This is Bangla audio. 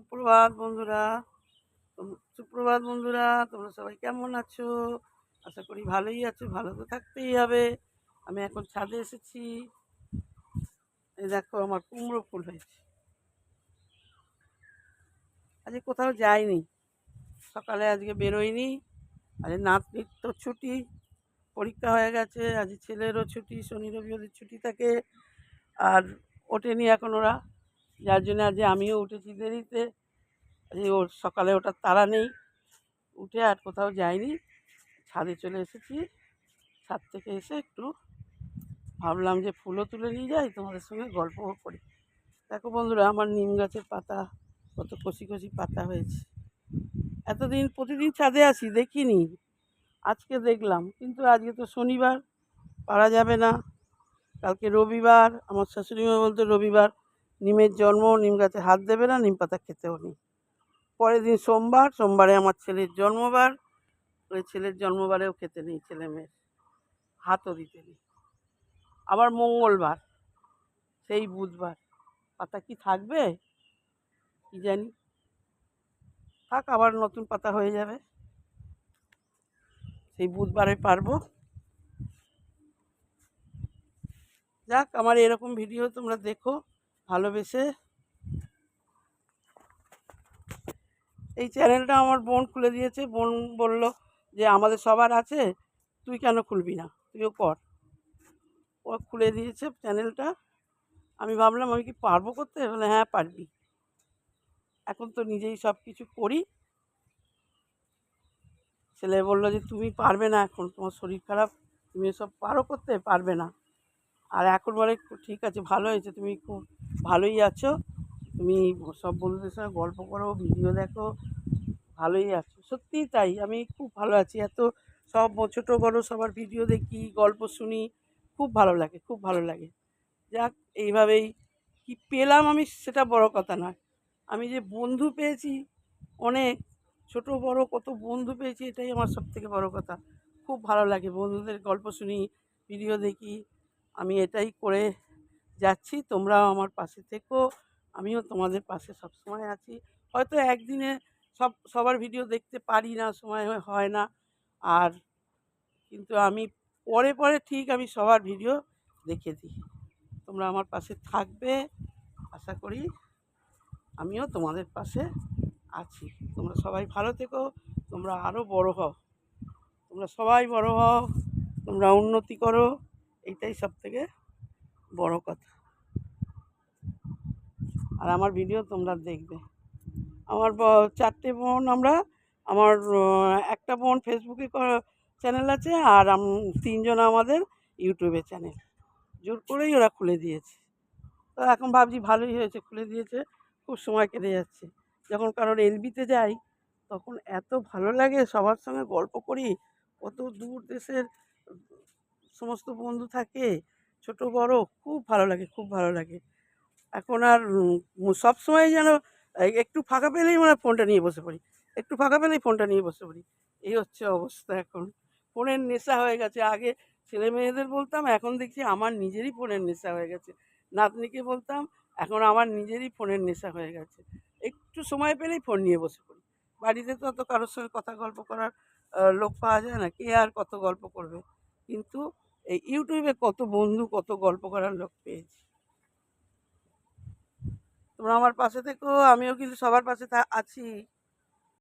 সুপ্রভাত বন্ধুরা। সুপ্রভাত বন্ধুরা, তোমরা সবাই কেমন আছো? আশা করি ভালোই আছো, ভালো তো থাকতেই হবে। আমি এখন ছাদে এসেছি। এই দেখো, আমার কুমড়ো ফুল হয়েছে। আজকে কোথাও যাইনি। সকালে আজকে বেরোয়নি আজ নাতনির তো ছুটি, পরীক্ষা হয়ে গেছে। আজ ছেলেরও ছুটি, শনি রবি ওদের ছুটি থাকে। আর ওঠেনি এখন ওরা। যার জন্য আজ আমিও উঠেছি দেরিতে। আজকে ওর সকালে ওঠার তাড়া নেই। উঠে আর কোথাও যাইনি। ছাদে চলে এসেছি। ছাদ থেকে এসে একটু ভাবলাম যে ফুলও তুলে নিয়ে যাই, তোমাদের সঙ্গে গল্পও করি। দেখো বন্ধুরা, আমার নিম গাছের পাতা, কত কষি কষি পাতা হয়েছে। এতদিন প্রতিদিন ছাদে আসি, দেখিনি। আজকে দেখলাম, কিন্তু আজকে তো শনিবার, পারা যাবে না। কালকে রবিবার, আমার শাশুড়ি মা বলতো রবিবার নিমের জন্ম, নিম গাছে হাত দেবে না, নিম পাতা খেতেও নেই। পরের দিন সোমবার, সোমবারে আমার ছেলের জন্মবার। ওই ছেলের জন্মবারেও খেতে নেই ছেলে মেয়ের। হাতও দিতে নেই। আবার মঙ্গলবার, সেই বুধবার। পাতা কি থাকবে? কি জানি। থাক, আবার নতুন পাতা হয়ে যাবে। সেই বুধবারে পারব। যাক, আমার এরকম ভিডিও তোমরা দেখো। ভালোবেসে এই চ্যানেলটা আমার বোন খুলে দিয়েছে। বোন বলল যে, আমাদের সবার আছে, তুই কেন খুলবি না? তুইও কর। ও খুলে দিয়েছে চ্যানেলটা। আমি ভাবলাম, আমি কি পারব করতে? বলে হ্যাঁ পারবি। এখন তো নিজেই সব কিছু করি। ছেলে বলল যে, তুমি পারবে না এখন, তোমার শরীর খারাপ, তুমি এসব পারো করতে? পারবে না। আর এখন বলে, ঠিক আছে, ভালো হয়েছে, তুমি খুব ভালোই আছো। তুমি সব বন্ধুদের সঙ্গে গল্প করো, ভিডিও দেখো, ভালোই আছো। সত্যিই তাই, আমি খুব ভালো আছি। এত সব ছোটো বড়ো সবার ভিডিও দেখি, গল্প শুনি, খুব ভালো লাগে, খুব ভালো লাগে। যাক, এইভাবেই কি পেলাম আমি সেটা বড় কথা নয়। আমি যে বন্ধু পেয়েছি, অনেক, ছোট, বড়, কত বন্ধু পেয়েছি, এটাই আমার সব থেকে বড় কথা। খুব ভালো লাগে বন্ধুদের গল্প শুনি, ভিডিও দেখি আমি এটাই করে যাচ্ছি, তোমরাও আমার পাশে থেকো, আমিও তোমাদের পাশে সব সময় আছি। হয়তো একদিনে সব, সবার ভিডিও দেখতে পারি না, সময় হয় না। আর কিন্তু আমি পরে পরে ঠিক আমি সবার ভিডিও দেখে দিই। তোমরা আমার পাশে থাকবে, আশা করি আমিও তোমাদের পাশে আছি। তোমরা সবাই ভালো থেকো, তোমরা আরও বড় হও। তোমরা সবাই বড় হও, তোমরা উন্নতি করো। এইটাই সব থেকে বড় কথা। আর আমার ভিডিও তোমরা দেখবে। আমার চারটে বোন আমরা, আমার একটা বোন ফেসবুকে চ্যানেল আছে আর তিনজন আমাদের ইউটিউবে চ্যানেল জোর করেই ওরা খুলে দিয়েছে। তো এখন ভাবছি ভালোই হয়েছে, খুলে দিয়েছে, খুব সময় কেটে যাচ্ছে। যখন কারোর এলবিতে যাই, তখন এত ভালো লাগে সবার সঙ্গে গল্প করি। কত দূর দেশের সমস্ত বন্ধু থাকে, ছোট, বড়, খুব ভালো লাগে, খুব ভালো লাগে। এখন আর সব সময় যেন একটু ফাঁকা পেলেই মানে ফোনটা নিয়ে বসে পড়ি। একটু ফাঁকা পেলেই ফোনটা নিয়ে বসে পড়ি। এই হচ্ছে অবস্থা এখন। ফোনের নেশা হয়ে গেছে। আগে ছেলে মেয়েদের বলতাম, এখন দেখছি আমার নিজেরই ফোনের নেশা হয়ে গেছে। নাতনিকে বলতাম, এখন আমার নিজেরই ফোনের নেশা হয়ে গেছে। একটু সময় পেলেই ফোন নিয়ে বসে পড়ি। বাড়িতে তো অত কারোর সঙ্গে কথা গল্প করার লোক পাওয়া যায় না। কে আর কত গল্প করবে? কিন্তু এই ইউটিউবে কত বন্ধু, কত গল্প করার লোক পেয়েছি। তোমরা আমার পাশে থেকো, আমিও কিন্তু সবার পাশে আছি।